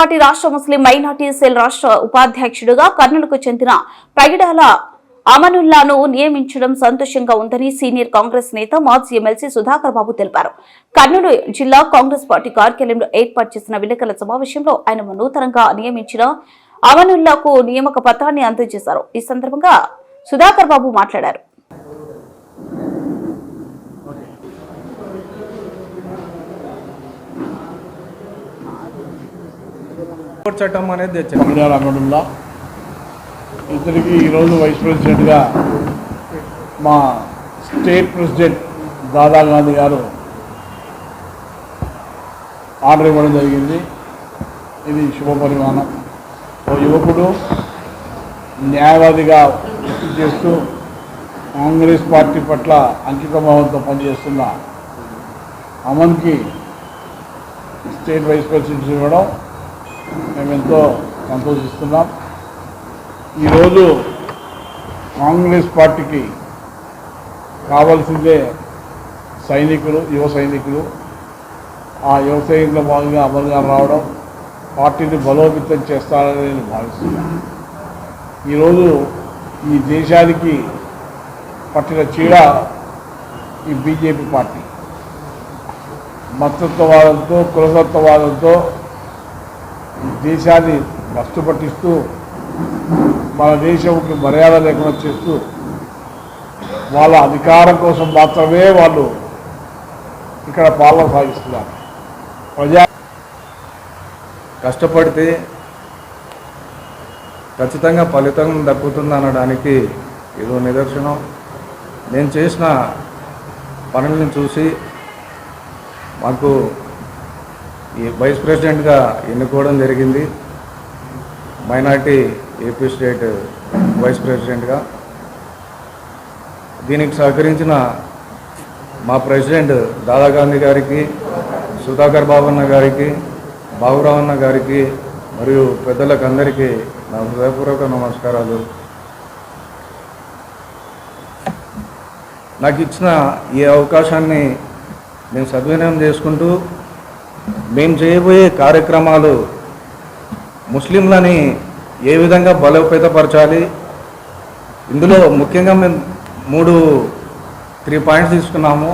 Party రాష్ట్ర ముస్లిం minority cell రాష్ట్ర ఉపాధ్యక్షుడిగా కర్నూలుకు చెందిన పగిడాల అమనుల్లాను నియమించడం సంతోషంగా ఉందని సీనియర్ కాంగ్రెస్ నేత మాజీ ఎమ్మెల్సీ సుధాకర్ బాబు తెలిపారు. కర్నూలు జిల్లా కాంగ్రెస్ పార్టీ కార్యాలయంలో ఏర్పాటు చేసిన విలేకరుల సమావేశంలో ఆయన నూతనంగా నియమించిన అమనుల్లాకు నియామక పత్రాన్ని అందజేశారు. ఈ సందర్భంగా సుధాకర్ బాబు మాట్లాడారు. చట్టం అనేది తెచ్చారు. పమిడాల అమరుల్లా ఇతనికి ఈరోజు వైస్ ప్రెసిడెంట్గా మా స్టేట్ ప్రెసిడెంట్ దాదా గాంధీ గారు ఆర్డర్ ఇవ్వడం జరిగింది. ఇది శుభ పరిమాణం ఓ యువకుడు న్యాయవాదిగా వృత్తి చేస్తూ కాంగ్రెస్ పార్టీ పట్ల అంకితభావంతో పనిచేస్తున్న అమన్కి స్టేట్ వైస్ ప్రెసిడెంట్ ఇవ్వడం మేము ఎంతో సంతోషిస్తున్నాం. ఈరోజు కాంగ్రెస్ పార్టీకి కావాల్సిందే సైనికులు యువ సైనికులు. ఆ యువ సైనికుల భాగంగా అమలు రావడం పార్టీని బలోపేతం చేస్తారని నేను భావిస్తున్నాను. ఈరోజు ఈ దేశానికి పట్టిన చీడ ఈ బీజేపీ పార్టీ. మతత్వవాదంతో కులసత్వవాదంతో దేశాన్ని భ్రష్టు పట్టిస్తూ మన దేశంకి మర్యాద లేకుండా చేస్తూ వాళ్ళ అధికారం కోసం మాత్రమే వాళ్ళు ఇక్కడ పాలన సాగిస్తున్నారు. ప్రజా కష్టపడితే ఖచ్చితంగా ఫలితం దక్కుతుంది అనడానికి ఇదో నిదర్శనం. నేను చేసిన పనులను చూసి మాకు వైస్ ప్రెసిడెంట్గా ఎన్నుకోవడం జరిగింది. మైనార్టీ ఏపీ స్టేట్ వైస్ ప్రెసిడెంట్గా దీనికి సహకరించిన మా ప్రెసిడెంట్ దాదా గాంధీ గారికి సుధాకర్ బాబన్న గారికి బాబురావన్న గారికి మరియు పెద్దలకు అందరికీ నా హృదయపూర్వక నమస్కారాలు. నాకు ఇచ్చిన ఈ అవకాశాన్ని నేను సద్వినియోగం చేసుకుంటూ మేము చేయబోయే కార్యక్రమాలు ముస్లింలని ఏ విధంగా బలోపేతపరచాలి? ఇందులో ముఖ్యంగా మేము మూడు త్రీ పాయింట్స్ తీసుకున్నాము.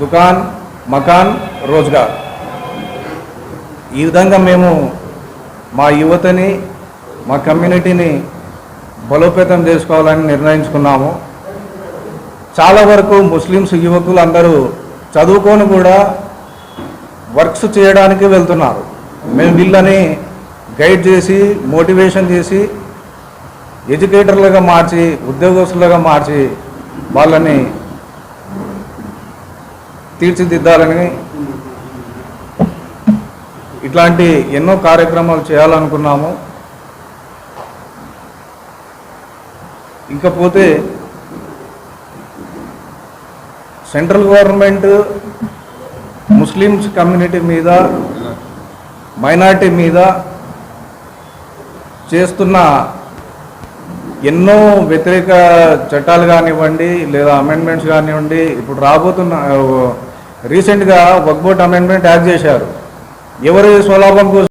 దుకాన్ మకాన్ రోజ్గార్. ఈ విధంగా మేము మా యువతని మా కమ్యూనిటీని బలోపేతం చేసుకోవాలని నిర్ణయించుకున్నాము. చాలా వరకు ముస్లిమ్స్ యువకులు అందరూ చదువుకొని కూడా వర్క్స్ చేయడానికి వెళ్తున్నారు. మేము వీళ్ళని గైడ్ చేసి మోటివేషన్ చేసి ఎడ్యుకేటర్లుగా మార్చి ఉద్యోగస్తులుగా మార్చి వాళ్ళని తీర్చిదిద్దాలని ఇట్లాంటి ఎన్నో కార్యక్రమాలు చేయాలనుకున్నాము. ఇకపోతే సెంట్రల్ గవర్నమెంట్ ముస్లిమ్స్ కమ్యూనిటీ మీద మైనార్టీ మీద చేస్తున్న ఎన్నో వ్యతిరేక చట్టాలు కానివ్వండి లేదా అమెండ్మెంట్స్ కానివ్వండి ఇప్పుడు రాబోతున్న రీసెంట్గా వక్బోట్ అమెండ్మెంట్ యాక్ట్ చేశారు. ఎవరి స్వలాభం కోసం